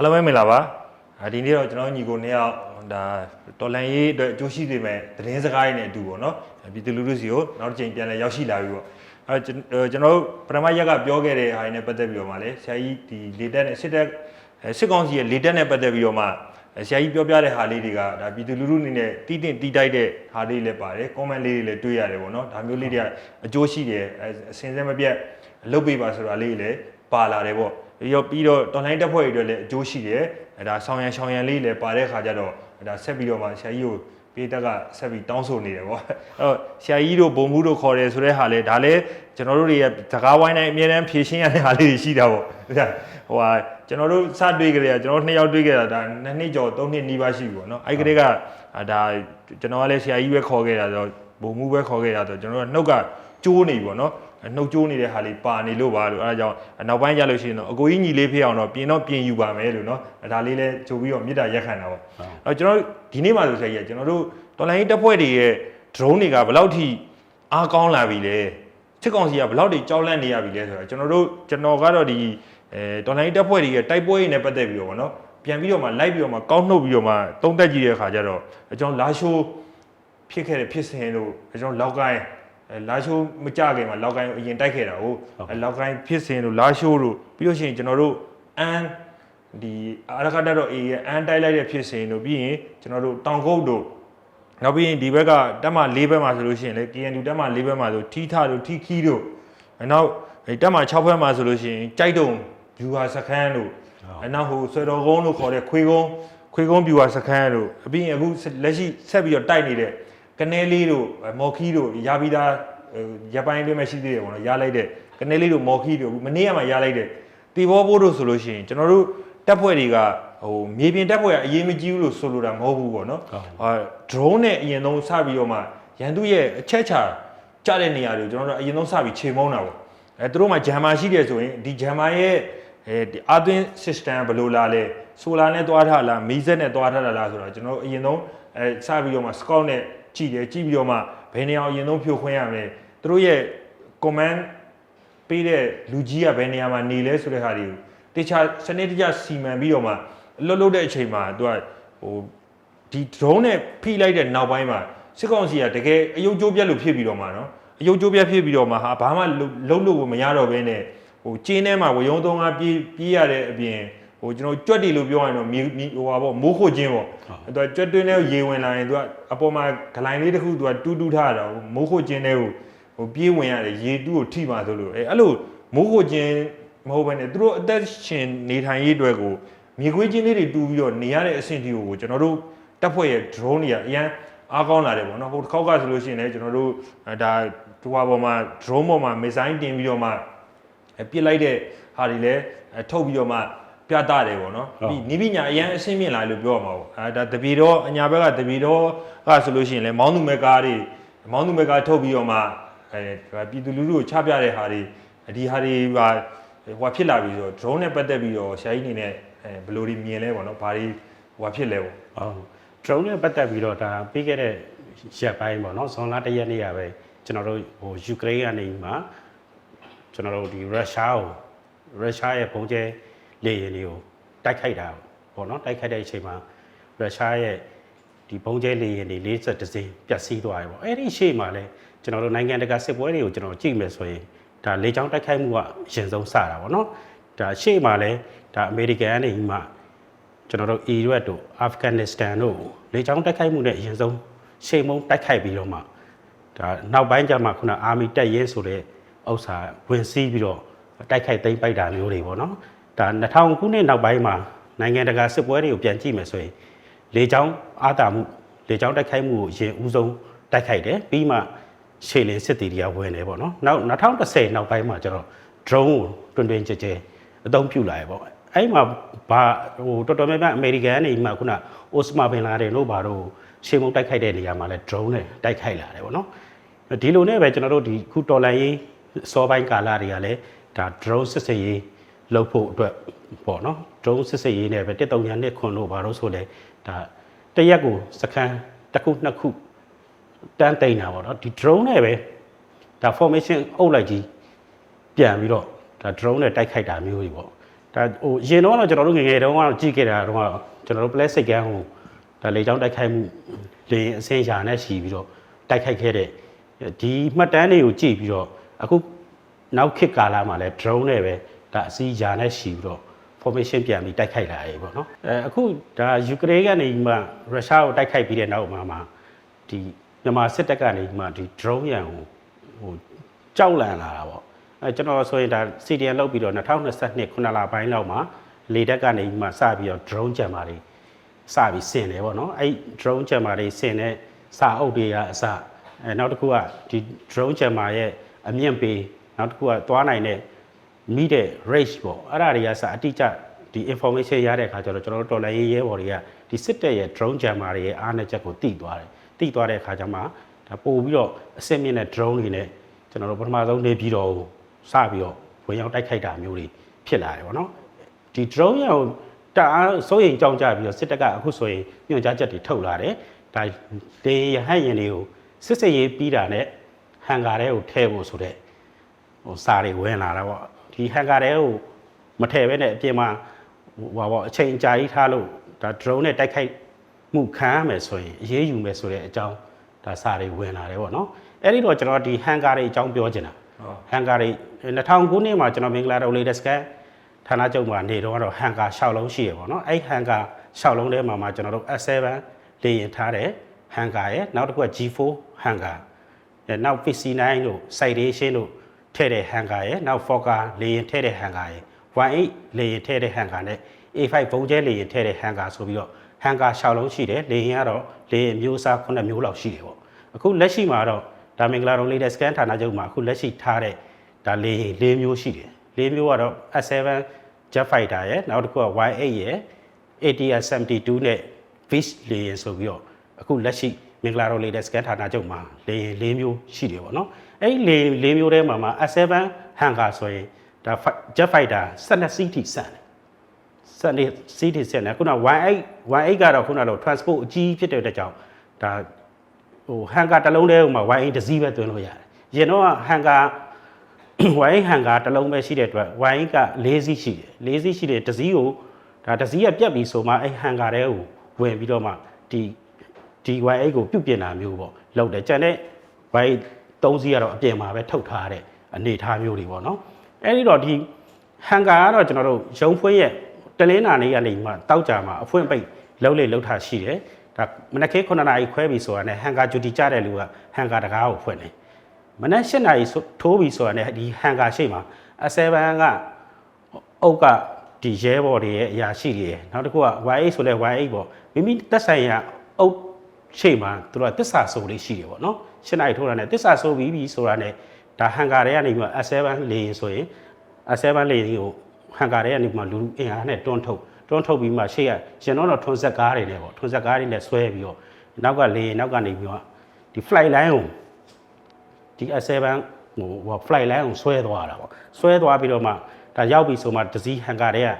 အားလုံးပဲမင်္ဂလာပါအာဒီနေ့တော့ကျွန်တော်ညီကိုနှစ်ယောက်ဒါတော်လန်ရေးအတွက်အကျိုးရှိနေမဲ့သတင်းစကားတွေနဲ့အတူပေါ့နော်ပြည်သူလူထုစီကိုနောက်တစ်ချိန်ပြန်လဲရောက်ရှိလာပြီပေါ့အဲတော့ကျွန်တော်တို့ပထမရက်ကပြောခဲ့တဲ့ဟာတွေနဲ့ပတ်သက်ပြီးတော့မှလည်းဆရာကြီးဒီလေတက်နဲ့စစ်တက်အဲစစ်ကောင်စီရဲ့လေတက်နဲ့ပတ်သက်ပြီးတော့မှအဲဆရာကြီးပြောပြတဲ့ဟာလေးတွေကဒါပြည်သူလူထုအနေနဲ့တီးတင်တီးတိုက်တဲ့ဟာလေးလည်းပါတယ် comment လေးတွေလည်းတွေ့ရတယ်ပေါ့နော်ဒါမျိုးလေးတွေကအကျိုးရှိတယ်အဲအစင်စဲမပြတ်လုပ်ပေးပါဆိုတာလေးလည်းပါလာတယ်ပေါ့ ပြီးတော့ပြီးတော့တော်လိုင်းတက်ဖွဲ့တွေအတွက်လည်းအကျိုးရှိတယ်အဲဒါဆောင်းရံရှောင်းရံလေးလည်းပါတဲ့ခါကျတော့ဒါဆက်ပြီးတော့မှဆရာကြီးကိုပေးတက်ကဆက်ပြီးတောင်းဆိုနေတယ်ပေါ့အဲတော့ဆရာကြီးတို့ဘုံမှုတို့ခေါ်တယ်ဆိုတဲ့ဟာလဲဒါလည်းကျွန်တော်တို့တွေရဲ့စကားဝိုင်းတိုင်းအမြဲတမ်းဖြည့်ရှင်းရတဲ့ဟာလေးတွေရှိတာပေါ့ဟိုဟာကျွန်တော်တို့စတွေ့ကြတဲ့ကျွန်တော်တို့နှစ်ယောက်တွေ့ကြတာဒါနှစ်နှစ်ကျော်သုံးနှစ်နီးပါးရှိပြီပေါ့နော်အဲ့ကလေးကဒါကျွန်တော်ကလည်းဆရာကြီးပဲခေါ်ခဲ့တာဆိုဘုံမှုပဲခေါ်ခဲ့တာဆိုကျွန်တော်တို့နှုတ်ကကျိုးနေပြီပေါ့နော် နှုတ်ကျိုးနေတဲ့ဟာလေးပါနေလို့ပါလို့အဲဒါကြောင့်နောက်ပိုင်းကြလို့ရှိရင်တော့အကိုကြီးညီလေးဖြစ်အောင်တော့ပြင်တော့ပြင်ယူပါမယ်လို့နော်ဒါလေးလဲကြိုပြီးတော့မြစ်တာရက်ခံတာပေါ့အဲကျွန်တော်ဒီနေ့မှဆိုဆက်ရကျွန်တော်တို့တော်လိုင်းတပ်ဖွဲ့တွေရဲ့ drone တွေကဘယ်လောက်ထိအားကောင်းလာပြီလဲစစ်ကောင်စီကဘယ်လောက်ထိကြောက်လန့်နေရပြီလဲဆိုတော့ကျွန်တော်တို့ကျွန်တော်ကတော့ဒီအဲတော်လိုင်းတပ်ဖွဲ့တွေရဲ့တိုက်ပွဲတွေနဲ့ပတ်သက်ပြီးတော့ဗောနော်ပြန်ပြီးတော့မှလိုက်ပြီးတော့မှကောင်းနှုတ်ပြီးတော့မှတုံးတက်ကြည့်တဲ့အခါကျတော့ကျွန်တော်လာရှိုးဖြစ်ခဲ့တဲ့ဖြစ်စဉ်တို့ကျွန်တော်လောက်ကိုင်းအဲ လာရှိုးမကြခင်မှာလောက်ကိုင်းကိုအရင်တိုက်ခဲ့တာဟုတ်အဲလောက်ကိုင်းဖြစ်စဉ်တို့လာရှိုးတို့ပြီးလို့ရှိရင်ကျွန်တော်တို့အန်ဒီအာရခတ်တော့အေးရဲ့အန်တိုက်လိုက်တဲ့ဖြစ်စဉ်တို့ပြီးရင်ကျွန်တော်တို့တောင်ကုတ်တို့နောက်ပြီးရင်ဒီဘက်ကတက်မ၄ဘက်မှာဆိုလို့ရှိရင်လေ KNU တက်မ၄ဘက်မှာဆိုထီထတို့ထီခီတို့အဲနောက်အဲတက်မ6ဘက်မှာဆိုလို့ရှိရင်ကြိုက်တုံဗျူဟာစခန်းတို့အဲနောက်ဟိုဆွေတော်ကုန်းလို့ခေါ်တဲ့ခွေကုန်းခွေကုန်းဗျူဟာစခန်းတို့အပြီးရင်အခုလက်ရှိဆက်ပြီးတော့တိုက်နေတဲ့ ကနေလေးတို့မော်ခီတို့ရပြီးသားရပိုင်းတွင်းမှာရှိသေးတယ်ပေါ့နော်ရလိုက်တဲ့ကနေလေးတို့မော်ခီတို့မနေ့ကမှရလိုက်တဲ့တီဘောဘိုးတို့ဆိုလို့ရှိရင်ကျွန်တော်တို့တက်ဖွဲ့တွေကဟိုမြေပြင်တက်ဖွဲ့ကအရေးမကြီးဘူးလို့ဆိုလိုတာမဟုတ်ဘူးပေါ့နော်ဟာ drone နဲ့အရင်ဆုံးစပြီးတော့မှရန်သူရဲ့အချက်ချာကြတဲ့နေရာတွေကိုကျွန်တော်တို့အရင်ဆုံးစပြီးချိန်မုံတာပေါ့အဲသူတို့မှဂျမ်မာရှိတယ်ဆိုရင်ဒီဂျမ်မာရဲ့အဲဒီအာသွင်း system ဘယ်လိုလာလဲဆိုလာနဲ့တွားထားလားမီးစက်နဲ့တွားထားတာလားဆိုတော့ကျွန်တော်တို့အရင်ဆုံးအဲစပြီးတော့မှ scout နဲ့ ကြည့်တယ်ကြည့်ပြီးတော့မှဘယ်နေရာအရင်ဆုံးဖြိုခွင်းရမလဲသူတို့ရဲ့ command ပေးတဲ့လူကြီးကဘယ်နေရာမှာနေလဲဆိုတဲ့ဟာတွေကိုတခြားစနစ်တကျစီမံပြီးတော့မှလွတ်လွတ်တဲ့အချိန်မှာသူကဟိုဒီ drone နဲ့ဖိလိုက်တဲ့နောက်ပိုင်းမှာစစ်ကောင်စီကတကယ်အယုတ်ကျိုးပြက်လို့ဖြစ်ပြီးတော့မှနော်အယုတ်ကျိုးပြက်ဖြစ်ပြီးတော့မှဟာဘာမှလုံးလို့မရတော့ဘဲနဲ့ဟိုကျင်းထဲမှာဝယုံသုံးကားပြေးပြေးရတဲ့အပြင် ဟိုကျွန်တော်ကြွက်တီလို့ပြောရင်တော့မြေဟိုပါပေါ့မိုးခိုခြင်းပေါ့သူကကြွက်တွင်းထဲကိုရေဝင်လာရင်သူကအပေါ်မှာဂလိုင်းလေးတစ်ခုသူကတူးတူးထားတာမိုးခိုခြင်းထဲကိုဟိုပြေးဝင်ရတယ်ရေတူးကိုထိပါဆိုလို့အဲအဲ့လိုမိုးခိုခြင်းမဟုတ်ဘဲနဲ့သူတို့အသက်ရှင်နေထိုင်ရေးအတွက်ကိုမြေခွေးချင်းလေးတွေတူးပြီးတော့နေရတဲ့အဆင့်တီကိုကျွန်တော်တို့တပ်ဖွဲ့ရဲ့ drone တွေကအရန်အားကောင်းလာတယ်ပေါ့နော်ဟိုတစ်ခေါက်ကဆိုလို့ရှိရင်လည်းကျွန်တော်တို့ဒါတူပါပေါ်မှာ drone ပေါ်မှာ missile တင်ပြီးတော့မှပြစ်လိုက်တဲ့ဟာတွေလည်းထုတ်ပြီးတော့မှ ပြသတယ်ပေါ့နော်ပြီးနိပညာအရန်အဆင့်မြင့်လာလို့ပြောရမှာပေါ့အဲဒါတပီတော့အညာဘက်ကတပီတော့ကဆိုလို့ရှိရင်လည်းမောင်းသူမဲကားတွေမောင်းသူမဲကားထုတ်ပြီးတော့မှအဲပြည်သူလူထုကိုချပြတဲ့ဟာတွေဒီဟာတွေဟာဟိုဖြစ်လာပြီဆိုတော့ drone နဲ့ပတ်သက်ပြီးတော့ဆရာကြီးအနေနဲ့အဲဘယ်လိုတွေမြင်လဲပေါ့နော်ဘာတွေဟိုဖြစ်လဲပေါ့ဟုတ် drone နဲ့ပတ်သက်ပြီးတော့ဒါပြီးခဲ့တဲ့ရက်ပိုင်းပေါ့နော်ဇွန်လတစ်ရက်နေ့ရပဲကျွန်တော်တို့ဟိုယူကရိန်းကနေမှကျွန်တော်တို့ဒီရုရှားကိုရုရှားရဲ့ပုံကျဲ လေယာဉ်တွေကိုတိုက်ခိုက်တာပေါ့နော်တိုက်ခိုက်တဲ့အချိန်မှာရုရှားရဲ့ဒီပုံကျဲလေယာဉ်တွေ40ဒဇင်ပျက်စီးသွားတယ်ပေါ့အဲ့ဒီရှေ့မှာလဲကျွန်တော်တို့နိုင်ငံတကာစစ်ပွဲတွေကိုကျွန်တော်ကြည့်မယ်ဆိုရင်ဒါလေကြောင်းတိုက်ခိုက်မှုကအရင်ဆုံးစတာပေါ့နော်ဒါရှေ့မှာလဲဒါအမေရိကန်ကနေမှကျွန်တော်တို့အီရတ်တို့အာဖဂန်နစ္စတန်တို့လေကြောင်းတိုက်ခိုက်မှုနဲ့အရင်ဆုံးရှိန်မုံတိုက်ခိုက်ပြီးတော့မှဒါနောက်ပိုင်းကျမှခုနအာမီတက်ရဲဆိုတဲ့ဥစ္စာဝင်စီးပြီးတော့တိုက်ခိုက်သိမ်းပိုက်တာမျိုးတွေပေါ့နော် ဒါ2000ခုနှစ်နောက်ပိုင်းမှာနိုင်ငံတကာစစ်ပွဲတွေကိုပြန်ကြည့်မယ်ဆိုရင်လေကြောင်းအာတာမှုလေကြောင်းတိုက်ခိုက်မှုကိုအရင်ဦးဆုံးတိုက်ခိုက်တယ်ပြီးမှရှေ့လင်းစစ်တီတွေကဝင်တယ်ပေါ့နော်နောက်2010နောက်ပိုင်းမှာကျတော့ drone ကိုတွင်တွင်ကြဲကြဲအသုံးပြုလာရပေါ့အဲ့မှာဘာဟိုတော်တော်များများအမေရိကန်နေမှခုနအိုစမာဘင်လာတယ်လို့ဘာလို့ရှေ့မုံတိုက်ခိုက်တဲ့နေရာမှာလဲ drone နဲ့တိုက်ခိုက်လာတယ်ပေါ့နော်ဒီလိုနဲ့ပဲကျွန်တော်တို့ဒီခုတော်လန်ရေးစောပိုင်းကာလတွေကလည်းဒါ drone စစ်စစ်ရေး လုပ်ဖို့အတွက်ပေါ့နော် drone စစ်စစ်ရေးနဲ့ပဲတက်တုံညာနှစ်ခွန်လို့ဘာလို့ဆိုလဲဒါတရက်ကိုစခန်းတစ်ခုနှစ်ခုတန်းတိန်တာပေါ့နော်ဒီ drone နဲ့ပဲဒါ formation အုပ်လိုက်ကြီးပြန်ပြီးတော့ဒါ drone နဲ့တိုက်ခိုက်တာမျိုးတွေပေါ့ဒါဟိုရင်တော့ကျွန်တော်တို့ငယ်ငယ်တုန်းကတော့ကြည့်ခဲ့တာတော့ကျွန်တော်တို့ play စိတ်ကန်းဟိုဒါလေချောင်းတိုက်ခိုက်မှုလေအစင်းရှာနဲ့ရှီပြီးတော့တိုက်ခိုက်ခဲ့တဲ့ဒီမှတ်တမ်းတွေကိုကြည့်ပြီးတော့အခုနောက်ခေတ်ကာလမှာလဲ drone နဲ့ပဲ ဒါအစီးယာနဲ့ရှီပြီးတော့ formation ပြန်ပြီးတိုက်ခိုက်လာရေပေါ့နော်အဲအခုဒါယူကရိန်းကနေမှရုရှားကိုတိုက်ခိုက်ပြီးတဲ့နောက်မှာမှာဒီမြန်မာစစ်တပ်ကနေမှဒီ drone ရန်ကိုဟိုကြောက်လန့်လာတာပေါ့အဲကျွန်တော်ဆိုရင်ဒါ CDN လောက်ပြီးတော့2022ခုနှစ်လပိုင်းလောက်မှာလေတပ်ကနေမှစပြီးတော့ drone ကြံပါတွေစပြီးဆင်တယ်ပေါ့နော်အဲ့ drone ကြံပါတွေဆင်တဲ့စာအုပ်တွေကအစအဲနောက်တစ်ခုကဒီ drone ကြံပါရဲ့အမြင့်ပေနောက်တစ်ခုကသွားနိုင်တဲ့ မိတဲ့ rate ပေါ့အဲ့ဒါတွေကစအတိအကျဒီ information ရတဲ့အခါကျတော့ကျွန်တော်တို့တော်လိုင်းရေးရဲဘော်တွေကဒီစစ်တပ်ရဲ့ drone jammer တွေရဲ့အားနည်းချက်ကိုတိသွားတယ်တိသွားတဲ့အခါကျမှဒါပို့ပြီးတော့အစစ်မြင့်တဲ့ drone တွေနဲ့ကျွန်တော်တို့ပထမဆုံးနေပြီးတော့စပြီးတော့ဝင်ရောက်တိုက်ခိုက်တာမျိုးတွေဖြစ်လာတယ်ပေါ့နော်ဒီ drone ရကိုတအားစိုးရိမ်ကြောင်းကြပြီးတော့စစ်တပ်ကအခုဆိုရင်ညွှန်ကြားချက်တွေထုတ်လာတယ်ဒါတေးရဟတ်ရင်တွေကိုစစ်စစ်ရေးပြီးတာနဲ့ဟန်ကာတွေကိုထည့်ဖို့ဆိုတဲ့ဟိုစာတွေဝင်လာတာပေါ့ ဒီဟန်ကာတဲကိုမထည့်ဘဲနဲ့အပြင်မှာဟိုပါပေါ့အချိန်အကြာကြီးထားလို့ဒါ drone နဲ့တိုက်ခိုက်မှုခံရမယ်ဆိုရင်အရေးယူမယ်ဆိုတဲ့အကြောင်းဒါစာတွေဝင်လာတယ်ပေါ့နော်အဲ့ဒီတော့ကျွန်တော်ဒီဟန်ကာတွေအကြောင်းပြောချင်တာဟုတ်ဟန်ကာတွေ2009ခုနှစ်မှာကျွန်တော်မင်္ဂလာတော်လေးတက်စကန်ဌာနချုပ်မှာနေတော့ကတော့ဟန်ကာ6လုံးရှိရပေါ့နော်အဲ့ဟန်ကာ6လုံးထဲမှာမှာကျွန်တော်တို့ S7 လေရင်ထားတယ်ဟန်ကာရဲ့နောက်တစ်ခုက G4 ဟန်ကာအဲနောက် PC9 တို့ citation တို့ ထည့်တဲ့ဟန်ကာရယ်နောက် Fokker လေရင်ထည့်တဲ့ဟန်ကာရယ်18လေရင်ထည့်တဲ့ဟန်ကာနဲ့ A5 ဘုံကျဲလေရင်ထည့်တဲ့ဟန်ကာဆိုပြီးတော့ဟန်ကာ6လုံးရှိတယ်လေရင်ကတော့လေရင်မျိုးစား9မျိုးလောက်ရှိတယ်ပေါ့အခုလက်ရှိမှာတော့ဒါမင်္ဂလာတော်လေးတဲ့ scan ဌာနချုပ်မှာအခုလက်ရှိထားတဲ့ဒါလေရင်၄မျိုးရှိတယ်၄မျိုးကတော့ S7 Jet Fighter ရယ်နောက်တစ်ခုက Y8 ရယ် ATR 72နဲ့ Fish လေရင်ဆိုပြီးတော့အခုလက်ရှိမင်္ဂလာတော်လေးတဲ့ scan ဌာနချုပ်မှာလေရင်၄မျိုးရှိတယ်ပေါ့နော် အဲ့ဒီလေ၄မျိုးထဲမှာမှာ S7 Hangar ဆိုရင်ဒါ Jet Fighter 12စီးထိစံတယ်စနေစီးထိစံတယ်ခုန Y8 Y8 ကတော့ခုနတော့ transport အကြီးဖြစ်တဲ့အတွက်ကြောင့်ဒါဟို Hangar တစ်လုံးတည်းဟိုမှာ Y8 တစ်စီးပဲသွင်းလို့ရတယ်ရင်တော့ Hangar ဝိုင်းဟန်ကာတစ်လုံးပဲရှိတဲ့အတွက်ဝိုင်းက၄စီးရှိတယ်၄စီးရှိတယ်တစ်စီးကိုဒါတစ်စီးကပြတ်ပြီဆိုမှအဲ့ဟန်ကာတဲကိုဝင်ပြီးတော့မှဒီဒီဝိုင်းအိတ်ကိုပြုတ်ပြင်တာမျိုးပေါ့လောက်တယ်ကြံတဲ့ဝိုင်း ၃စီးကတော့အပြင်မှာပဲထုတ်ထားတဲ့အနေအထားမျိုးတွေပေါ့နော်အဲ့ဒီတော့ဒီဟန်ကာကတော့ကျွန်တော်တို့ရုံဖွင့်ရဲ့တလင်းနာနေကနေမှတောက်ကြမှာအဖွင့်ပိတ်လုံးလေလုံးထားရှိတယ်ဒါမနက်ခင်း9နာရီခွဲပြီဆိုတာနဲ့ဟန်ကာဂျူတီကြတဲ့လူကဟန်ကာတကားကိုဖွင့်တယ်မနက်၈နာရီဆိုထိုးပြီဆိုတာနဲ့ဒီဟန်ကာရှိမှာအစဲဘန်ကအုတ်ကဒီရဲဘော်တွေရဲ့အရာရှိတွေရဲ့နောက်တစ်ခုက Y8 ဆိုလဲ Y8 ပေါ့မိမိတက်ဆိုင်ရာအု တ်ရှိမှာသူတို့ကတစ္ဆာဆိုလေးရှိတယ်ပေါ့နော်၈နာရီထိုးတာနဲ့တစ္ဆာဆိုပြီးပြီဆိုတာနဲ့ဒါဟန်ကာတွေကနေပြီးအစဲဘန်လေရင်ဆိုရင်အစဲဘန်လေရင်ကိုဟန်ကာတွေကနေပြီးမှလူလူအင်အားနဲ့တွန်းထုတ်တွန်းထုတ်ပြီးမှရှေ့ကရှင်တော့တော့ထွန်ဆက်ကားတွေနဲ့ပေါ့ထွန်ဆက်ကားတွေနဲ့ဆွဲပြီးတော့နောက်ကလေရင်နောက်ကနေပြီးတော့ဒီ flight line ကိုဒီ S7 ဟိုဟို flight line ကိုဆွဲသွားတာပေါ့ဆွဲသွားပြီးတော့မှဒါရောက်ပြီဆိုမှဒစီဟန်ကာတွေက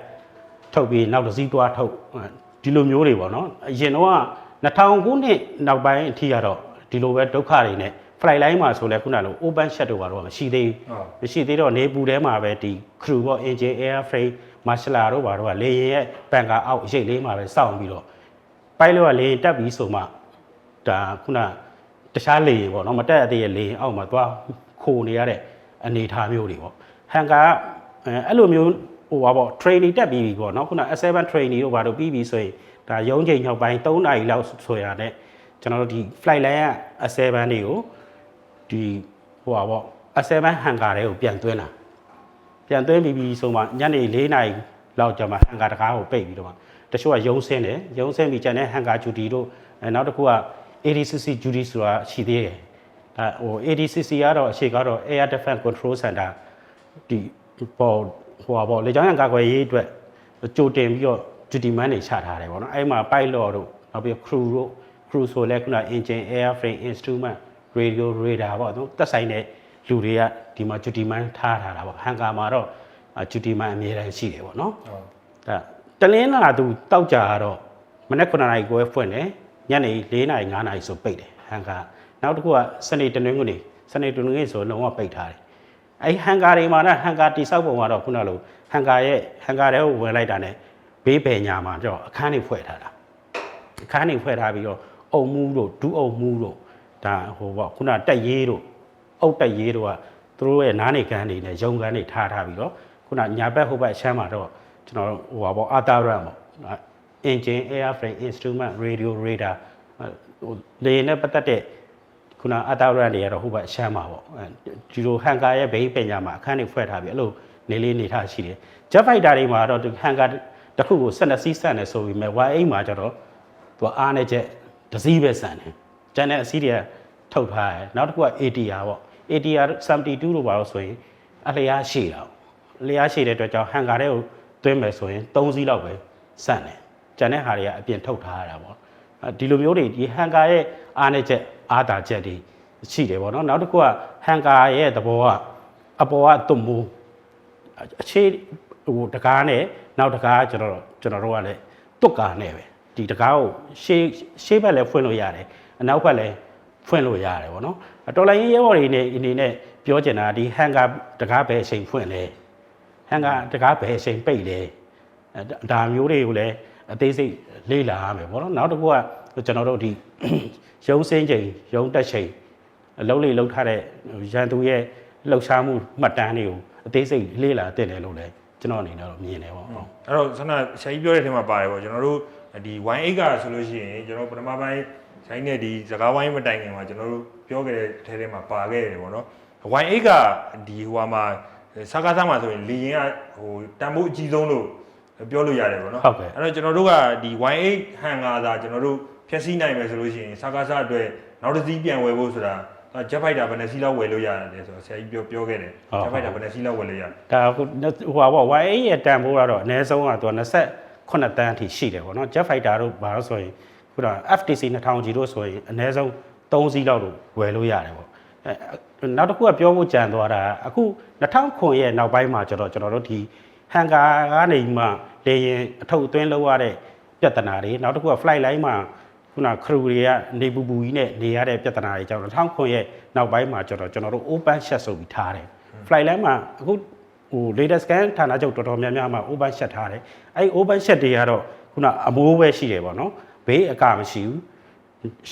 ထုတ်ပြီးနောက်ဒစီတွားထုတ်ဒီလိုမျိုးတွေပေါ့နော်အရင်တော့ 2000ခုနှစ်နောက်ပိုင်းအထိကတော့ဒီလိုပဲဒုက္ခတွေနဲ့ flight line မှာဆိုလဲခုနလို open shut တို့ကတော့မရှိသေးဟုတ်ဘူးမရှိသေးတော့နေပူထဲမှာပဲဒီ crew ပေါ့ engine airframe marshal တို့ဘာတို့ကလေရင်ရဲ့ပန်ကာအောက်အရိပ်လေးမှာပဲစောင့်ပြီးတော့ပိုက်လောကလေရင်တက်ပြီးဆိုမှဒါခုနတခြားလေရင်ပေါ့နော်မတက်အသေးရဲ့လေရင်အောက်မှာသွားခိုနေရတဲ့အနေအထားမျိုးတွေပေါ့ဟန်ကာကအဲအဲ့လိုမျိုးဟိုပါပေါ့ training တက်ပြီးပြီပေါ့နော်ခုန S7 training တို့ဘာတို့ပြီးပြီဆိုရင် ဒါရုံးချိန်ညောက်ပိုင်း3နာရီလောက်ဆိုရတဲ့ကျွန်တော်တို့ဒီ flight line က S7 တွေကိုဒီဟိုပါပေါ့ S7 ဟန်ကာတွေကိုပြန်သွင်းတာပြန်သွင်းပြီးပြီဆိုမှညနေ၄နာရီလောက်ကြာမှဟန်ကာတကားကိုပိတ်ပြီးတော့မှတချို့ကရုံးဆင်းတယ်ရုံးဆင်းပြီးကျန်တဲ့ဟန်ကာဂျူတီတို့အဲနောက်တစ်ခုက ADCC ဂျူတီဆိုတာရှိသေးတယ်ဒါဟို ADCC ကတော့အရှိကတော့ Air Defense Control Center ဒီပေါ်ဟိုပါပေါ့လေကြောင်းရန်ကာကွယ်ရေးအတွက်ကြိုတင်ပြီးတော့ ဂျူတီမန်တွေချထားတယ်ပေါ့နော်အဲ့မှာ pilot တို့နောက်ပြီး crew တို့ crew ဆိုလဲခုန engine airframe instrument radio radar ပေါ့နော်တက်ဆိုင်တဲ့လူတွေကဒီမှာဂျူတီမန်ထားထားတာပေါ့ဟန်ကာမှာတော့ဂျူတီမန်အမြဲတမ်းရှိတယ်ပေါ့နော်ဟုတ်ဒါတလင်းလာသူတောက်ကြတော့မနေ့9နာရီကိုဖွင့်တယ်ညနေ4နာရီ5နာရီဆိုပိတ်တယ်ဟန်ကာနောက်တစ်ခုကစနေတနင်္ဂနွေစနေတနင်္ဂနွေဆိုလုံးဝပိတ်ထားတယ်အဲ့ဟန်ကာတွေမှာတော့ဟန်ကာတိဆောက်ပုံကတော့ခုနလိုဟန်ကာရဲ့ဟန်ကာတွေကိုဝင်လိုက်တာ ਨੇ ဘေးပယ်ညာမှာကြောအခန်းတွေဖွဲ့ထားတာအခန်းတွေဖွဲ့ထားပြီးတော့အုံမှုတို့ဒူးအုံမှုတို့ဒါဟိုပေါ့ခုနတက်ရေးတို့အုတ်တက်ရေးတို့ကသူတို့ရဲ့နားနေကန်းတွေနဲ့ရုံကန်းတွေထားထားပြီးတော့ခုနညာဘက်ဟိုဘက်အချမ်းမှာတော့ကျွန်တော်တို့ဟိုပါပေါ့အာတာရန်ပေါ့ engine airframe instrument radio radar ဟိုလေနဲ့ပတ်သက်တဲ့ခုနအတာရန်တွေကတော့ဟိုဘက်အချမ်းမှာပေါ့ဒီလိုဟန်ကာရဲ့ဘေးပညာမှာအခန်းတွေဖွဲ့ထားပြီးအဲ့လိုနေလေးနေထားရှိတယ် jet fighter တွေမှာတော့ဟန်ကာ တစ်ခုကို12စီးစက်နေဆိုပြီးမဲ့ Y8 မှာကျတော့သူကအားနဲ့ချက်တစ်စီးပဲစံတယ်ကျန်တဲ့အစီးတွေကထုတ်ထားတယ်နောက်တစ်ခုက ATR ပေါ့ ATR 72လို့ပါလို့ဆိုရင်အလျားရှိတာပေါ့လျားရှိတဲ့အတွက်ကြောင့်ဟန်ကာတွေကိုသွင်းမယ်ဆိုရင်3စီးလောက်ပဲစံတယ်ကျန်တဲ့ဟာတွေကအပြင်ထုတ်ထားရတာပေါ့အဲဒီလိုမျိုးတွေဒီဟန်ကာရဲ့အားနဲ့ချက်အားတာချက်တွေရှိတယ်ပေါ့နော်နောက်တစ်ခုကဟန်ကာရဲ့သဘောကအပေါ်ကသွတ်မိုးအခြေ ဟိုတကားနဲ့နောက်တကားကျွန်တော်ကျွန်တော်တို့ကလည်းတွတ်ကာနဲ့ပဲဒီတကားကိုရှေးရှေးဘက်လည်းဖွင့်လို့ရတယ်အနောက်ဘက်လည်းဖွင့်လို့ရတယ်ဗောနော်တော်လိုင်းရဲဘော်တွေနေအနေနဲ့ပြောချင်တာဒီဟန်ကာတကားပဲအချိန်ဖွင့်လဲဟန်ကာတကားပဲအချိန်ပိတ်လဲအဲဒါမျိုးတွေကိုလည်းအသေးစိတ်လေ့လာရမယ်ဗောနော်နောက်တစ်ခုကကျွန်တော်တို့ဒီရုံးစင်းချိန်ရုံးတက်ချိန်အလုံးလေးလှုပ်ထားတဲ့ရန်သူရဲ့လှုပ်ရှားမှုမှတ်တမ်းတွေကိုအသေးစိတ်လေ့လာတင်တယ်လို့လည်း ကျွန်တော်အနေနဲ့တော့မြင်တယ်ပေါ့ဟုတ်အဲ့တော့ဆန္ဒဆရာကြီးပြောတဲ့ထဲမှာပါတယ်ပေါ့ကျွန်တော်တို့ဒီ wine 8ကဆိုလို့ရှိရင်ကျွန်တော်ပထမပိုင်းဆိုင်နဲ့ဒီစကားဝိုင်းမတိုင်ခင်မှာကျွန်တော်တို့ပြောခဲ့တဲ့ထဲထဲမှာပါခဲ့တယ်ပေါ့နော် wine 8ကဒီဟိုဟာမှာစကားစားမှာဆိုရင်လီရင်ကဟိုတန်ဖိုးအကြီးဆုံးလို့ပြောလို့ရတယ်ပေါ့နော်ဟုတ်ကဲ့အဲ့တော့ကျွန်တော်တို့ကဒီ wine 8ဟန်ကသာကျွန်တော်တို့ဖြည့်ဆည်းနိုင်မယ်ဆိုလို့ရှိရင်စကားစားအတွက်နောက်တစ်စီးပြန်ဝယ်ဖို့ဆိုတာ ဂျက်ဖိုက်တာဘယ်နှစီးလောက်ဝယ်လို့ရတယ်ဆိုတော့ဆရာကြီးပြောပြောခဲ့တယ်ဂျက်ဖိုက်တာဘယ်နှစီးလောက်ဝယ်လို့ရတယ်ဒါဟိုဟိုပါပေါ့ YA ရဲ့တန်ဖိုးကတော့အနည်းဆုံးကသူက28တန်းအထိရှိတယ်ပေါ့နော် Jet Fighter တို့ဘာလို့ဆိုရင်ခုန FTC 2000ကြီးတို့ဆိုရင်အနည်းဆုံး3စီးလောက်လို့ဝယ်လို့ရတယ်ပေါ့အဲနောက်တစ်ခုကပြောဖို့ကြံသွားတာအခု2009ရဲ့နောက်ပိုင်းမှာကျတော့ကျွန်တော်တို့ဒီဟန်ကာကနေမှလေရင်အထုပ်အသွင်းလုပ်ရတဲ့ပြဿနာတွေနောက်တစ်ခုက flight line မှာ ခုနခရူတွေကနေပူပူကြီးနဲ့နေရတဲ့ပြဿနာတွေကြောင့်2009ရဲ့နောက်ပိုင်းမှာကျတော့ကျွန်တော်တို့ open shut ဆိုပြီးထားတယ် flight line မှာအခုဟို latest scan ဌာနချုပ်တော်တော်များများမှာ open shut ထားတယ်အဲ့ open shut တွေကတော့ခုနအမိုးပဲရှိတယ်ပေါ့နော်ဘေးအကမရှိဘူး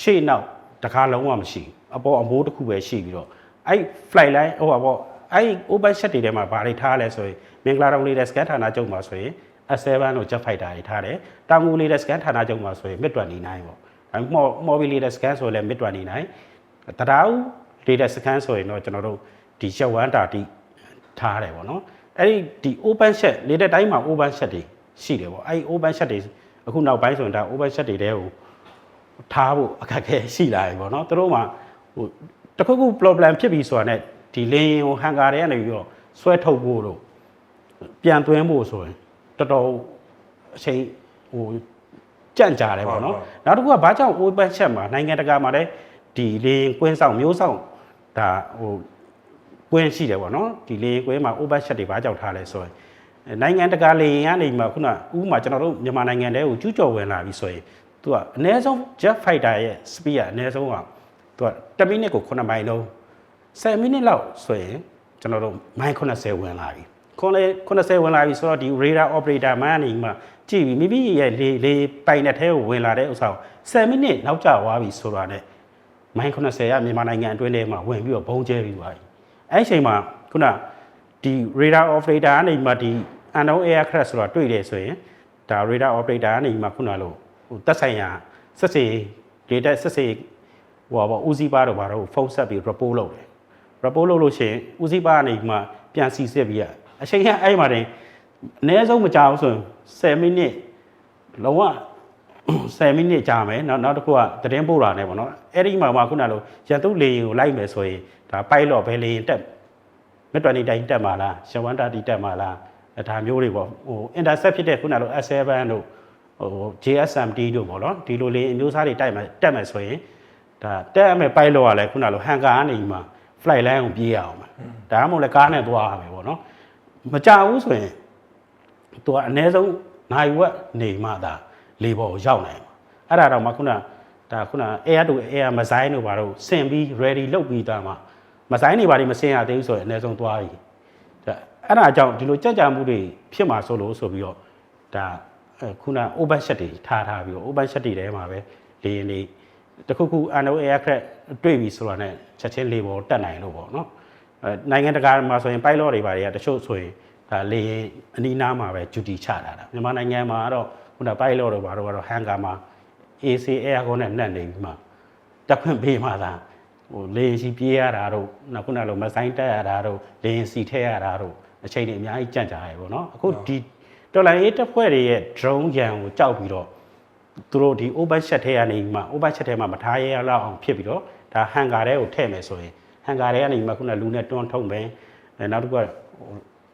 ရှေ့နောက်တကားလုံးဝမရှိဘူးအပေါ်အမိုးတစ်ခုပဲရှိပြီးတော့အဲ့ flight line ဟိုပါပေါ့အဲ့ open shut တွေထဲမှာဘာတွေထားလဲဆိုရင်မင်္ဂလာတောင် latest scan ဌာနချုပ်မှာဆိုရင် S7 လို့ jet fighter တွေထားတယ်တောင်ငူ latest scan ဌာနချုပ်မှာဆိုရင် MiG 29ပေါ့အဲ့ မော်မော်ဘီ latest scan ဆိုရင်လည်း MiG 29တရာဦး latest scan ဆိုရင်တော့ကျွန်တော်တို့ဒီရက်1တာတိထားတယ်ပေါ့နော်အဲ့ဒီဒီ open shot နေတဲ့တိုင်းမှာ open shot တွေရှိတယ်ပေါ့အဲ့ဒီ open shot တွေအခုနောက်ပိုင်းဆိုရင်ဒါ open shot တွေတဲကိုထားဖို့အခက်အခဲရှိလာပြီပေါ့နော်သူတို့မှဟိုတစ်ခုခု problem ဖြစ်ပြီဆိုတာနဲ့ဒီလင်းကိုဟန်ကာတွေကနေပြီးတော့ဆွဲထုတ်ဖို့လို့ပြန်သွင်းဖို့ဆိုရင်တော်တော်အချိန်ဟို ကြန့်ကြာတယ်ပေါ့နော်နောက်တစ်ခုကဘာကြောင့် open chat မှာနိုင်ငံတကာမှာလည်းဒီလေရင်ကွင်းဆောင်မျိုးဆောင်ဒါဟိုကွင်းရှိတယ်ပေါ့နော်ဒီလေရင်ကွင်းမှာ open chat တွေဘာကြောင့်ထားလဲဆိုရင်အဲနိုင်ငံတကာလေရင်ကနေမှခုနဥပမာကျွန်တော်တို့မြန်မာနိုင်ငံတဲကိုကျူးကျော်ဝင်လာပြီဆိုရင်သူကအနည်းဆုံး jet fighter ရဲ့ speed ကအနည်းဆုံးကသူက10မိနစ်ကို9မိုင်လုံး10မိနစ်လောက်ဆိုရင်ကျွန်တော်တို့မိုင်80ဝင်လာပြီ ခွန်လေ80ဝင်လာပြီဆိုတော့ဒီ radar operator မှန်းနေမှကြည့်ပြီးမိမိရဲ့လေလေပိုင်တဲ့ထဲကိုဝင်လာတဲ့ဥစ္စာကို10မိနစ်နောက်ကျသွားပြီဆိုတာနဲ့မိုင်80ရမြန်မာနိုင်ငံအတွင်းထဲမှာဝင်ပြီးတော့ဘုံကျဲပြီးသွားပြီအဲ့ဒီအချိန်မှာခုနဒီ radar operator ကနေမှဒီ unknown aircraft ဆိုတာတွေ့တယ်ဆိုရင်ဒါ radar operator ကနေမှခုနလို့ဟိုတက်ဆိုင်ရာဆက်စေ data ဆက်စေဟိုပါပေါ့ဦးစီးပါတော့ဘာတော့ဖုန်းဆက်ပြီး report လုပ်တယ် report လုပ်လို့ရှိရင်ဦးစီးပါကနေမှပြန်စီစစ်ပြီးရ အချိန်ကအဲ့မှာတင်အနည်းဆုံးမကြောက်ဆိုရင်10မိနစ်လုံးဝ10မိနစ်ကြာမယ်နောက်နောက်တစ်ခုကသတင်းပို့တာနဲ့ပေါ့နော်အဲ့ဒီမှာမှခုနလိုရန်သူလေရင်ကိုလိုက်မယ်ဆိုရင်ဒါ pilot ဘယ်လေရင်တက်မက်20တိုင်းတက်မှာလားရှဝန္တာတီတက်မှာလားအဲဒါမျိုးတွေပေါ့ဟို intercept ဖြစ်တဲ့ခုနလို S7 တို့ဟို JSMT တို့ပေါ့နော်ဒီလိုလေအမျိုးအစားတွေတိုက်မှာတက်မယ်ဆိုရင်ဒါတက်ရမယ် pilot ကလည်းခုနလိုဟန်ကာကနေမှ flight line ကိုပြေးရအောင်မယ်ဒါမှမဟုတ်လည်းကားနဲ့သွားရမယ်ပေါ့နော် မကြဘူးဆိုရင်သူကအနည်းဆုံးနိုင်ဝက်နေမှသာလေပေါ်ကိုရောက်နိုင်မှာအဲ့ဒါတော့မှခုနဒါခုန air to air missile တို့ဘာလို့ဆင်ပြီး ready လုပ်ပြီးသားမှဟမဆိုင်နေပါလိမစင်ရသေးဘူးဆိုရင်အနည်းဆုံးသွားပြီဒါအဲ့ဒါကြောင့်ဒီလိုကြက်ကြမှုတွေဖြစ်မှာဆိုလို့ဆိုပြီးတော့ဒါအဲခုန open shot တွေထားထားပြီးတော့ open shot တွေထဲမှာပဲလေရင်တွေတခုခု ANO aircraft တွေ့ပြီဆိုတာနဲ့ချက်ချင်းလေပေါ်တက်နိုင်လို့ပေါ့နော်အဲ နိုင်ငံတကာမှာဆိုရင် pilot တွေပါတွေကတချို့ဆိုရင်ဒါလေရင်အနီးနားမှာပဲ duty ချတာတာမြန်မာနိုင်ငံမှာကတော့ခုန pilot တွေပါတော့ကတော့ hangar မှာ AC aircon နဲ့နှက်နေပြီးမှတက်ခွင့်ပေးမှသာဟိုလေရင်စီပြေးရတာတို့နောက်ခုနလိုမဆိုင်တက်ရတာတို့လေရင်စီထည့်ရတာတို့အချိန်တွေအများကြီးကြန့်ကြာရပေါ့နော်အခုဒီတော်လိုင်းအေးတက်ဖွဲ့တွေရဲ့ drone ရန်ကိုကြောက်ပြီးတော့သူတို့ဒီ open shot ထဲကနေမှ open shot ထဲမှာမထားရရလောက်အောင်ဖြစ်ပြီးတော့ဒါ hangar ထဲကိုထည့်မယ်ဆိုရင် hangar ထဲကနေမှခုနလူနဲ့တွန်းထုတ်မယ်အဲနောက်တစ်ခုကဟို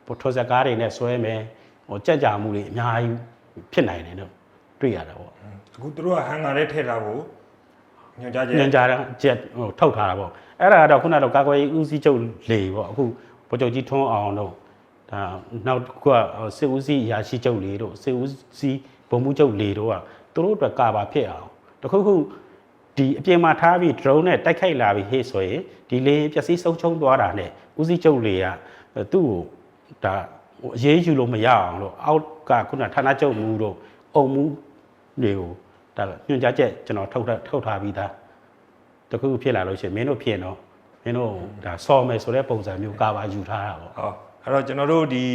ပိုထောစကားတွေနဲ့ဆွဲမယ်ဟိုကြက်ကြမှုတွေအများကြီးဖြစ်နိုင်တယ်တော့တွေ့ရတာပေါ့အခုသူတို့ကဟန်ဂါထဲထည့်ထားဖို့ညွှန်ကြားချက်ညံကြတာဂျက်ဟိုထုတ်ထားတာပေါ့အဲ့ဒါကတော့ခုနကတော့ကာကွယ်ရေးဦးစီးချုပ်လေပေါ့အခုဗိုလ်ချုပ်ကြီးထွန်းအောင်တို့ဒါနောက်တစ်ခုကစစ်ဦးစီးအရာရှိချုပ်လေတို့စစ်ဦးစီးဗိုလ်မှူးချုပ်လေတို့ကသူတို့အတွက်ကာပါဖြစ်အောင်တခုခု ဒီအပြင်မှာထားပြီး drone နဲ့တိုက်ခိုက်လာပြီးဟေ့ဆိုရင်ဒီလေပျက်စီးဆုံးချုံသွားတာနဲ့ဦးစီးချုပ်လေကသူ့ကိုဒါဟိုအရေးယူလို့မရအောင်လို့အောက်ကခုနဌာနချုပ်မှုတို့အုံမှုတွေကိုဒါညွှန်ကြားချက်ကျွန်တော်ထုတ်ထုတ်ထားပြီးသားတခုခုဖြစ်လာလို့ရှိရင်မင်းတို့ဖြစ်ရင်တော့မင်းတို့ဒါဆော်မယ်ဆိုတဲ့ပုံစံမျိုးကာပါယူထားတာပေါ့ဟောအဲ့တော့ကျွန်တော်တို့ဒီ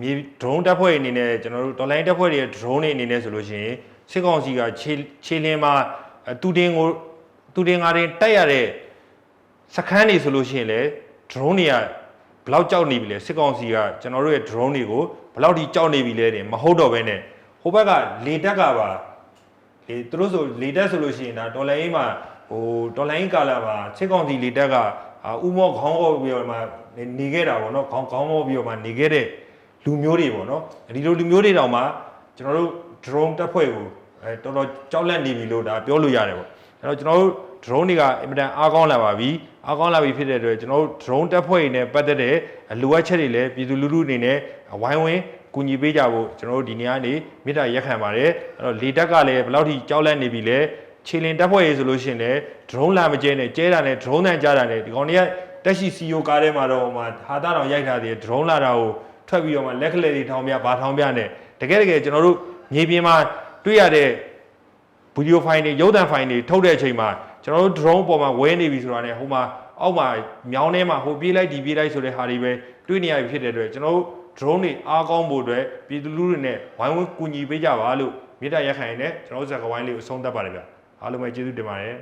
မြေ drone တပ်ဖွဲ့အနေနဲ့ကျွန်တော်တို့ online တပ်ဖွဲ့တွေရဲ့ drone တွေအနေနဲ့ဆိုလို့ရှိရင်စစ်ကောင်စီကခြေခြေလင်းမှာ အဲတူတင်ကိုတူတင်ငါတင်တိုက်ရတဲ့စခန်းတွေဆိုလို့ရှိရင်လေ drone တွေကဘယ်လောက်ကြောက်နေပြီလဲစစ်ကောင်စီကကျွန်တော်တို့ရဲ့ drone တွေကိုဘယ်လောက်ထိကြောက်နေပြီလဲတဲ့မဟုတ်တော့ဘဲနဲ့ဟိုဘက်ကလေတက်ကပါလေသူတို့ဆိုလေတက်ဆိုလို့ရှိရင်ဒါဒေါ်လာရေးမှာဟိုဒေါ်လာရေးကာလာမှာစစ်ကောင်စီလေတက်ကအာဥမောခေါင်းောပြီးတော့မှနေနေခဲ့တာပေါ့နော်ခေါင်းခေါင်းောပြီးတော့မှနေခဲ့တဲ့လူမျိုးတွေပေါ့နော်ဒီလိုလူမျိုးတွေတောင်မှကျွန်တော်တို့ drone တက်ဖွဲ့ကို အဲတော်တော်ကြောက်လန့်နေပြီလို့ဒါပြောလို့ရတယ်ပေါ့အဲ့တော့ကျွန်တော်တို့ drone တွေကအင်မတန်အားကောင်းလာပါပြီအားကောင်းလာပြီဖြစ်တဲ့အတွက်ကျွန်တော်တို့ drone တက်ဖွဲ့တွေနဲ့ပတ်သက်တဲ့လိုအပ်ချက်တွေလည်းပြည်သူလူထုအနေနဲ့ဝိုင်းဝန်းကူညီပေးကြဖို့ကျွန်တော်တို့ဒီနေ့ကနေမေတ္တာရက်ခံပါတယ်အဲ့တော့လေတက်ကလည်းဘယ်လောက်ထိကြောက်လန့်နေပြီလဲခြေလင်တက်ဖွဲ့ရေးဆိုလို့ရှိရင်လည်း drone လာမကျဲနဲ့ကျဲတာနဲ့ drone တန်ကြတာနဲ့ဒီကောင်တွေကတက်ရှိ CEO ကားထဲမှာတော့ဟိုမှာဟာတာတော်ရိုက်ထားသေးတယ် drone လာတာကိုထွက်ပြီးတော့မှလက်ကလေးတွေထောင်ပြဘာထောင်ပြနဲ့တကယ်တကယ်ကျွန်တော်တို့မြေပြင်မှာ တွေ့ရတဲ့ဗီဒီယိုဖိုင်တွေရုပ်သံဖိုင်တွေထုတ်တဲ့အချိန်မှာကျွန်တော်တို့ drone ပေါ်မှာဝဲနေပြီဆိုတာနဲ့ဟိုမှာအောက်မှာမြောင်းထဲမှာဟိုပြေးလိုက်ဒီပြေးလိုက်ဆိုတဲ့ဟာတွေပဲတွေ့နေရပြီဖြစ်တဲ့အတွက်ကျွန်တော်တို့ drone တွေအားကောင်းဖို့အတွက်ပြည်သူလူထုတွေနဲ့ဝိုင်းဝန်းကူညီပေးကြပါလို့မြေတားရက်ခိုင်နဲ့ကျွန်တော်တို့ဇာတ်ကဝိုင်းလေးကိုအဆုံးသတ်ပါတယ်ဗျအားလုံးပဲကျေးဇူးတင်ပါတယ်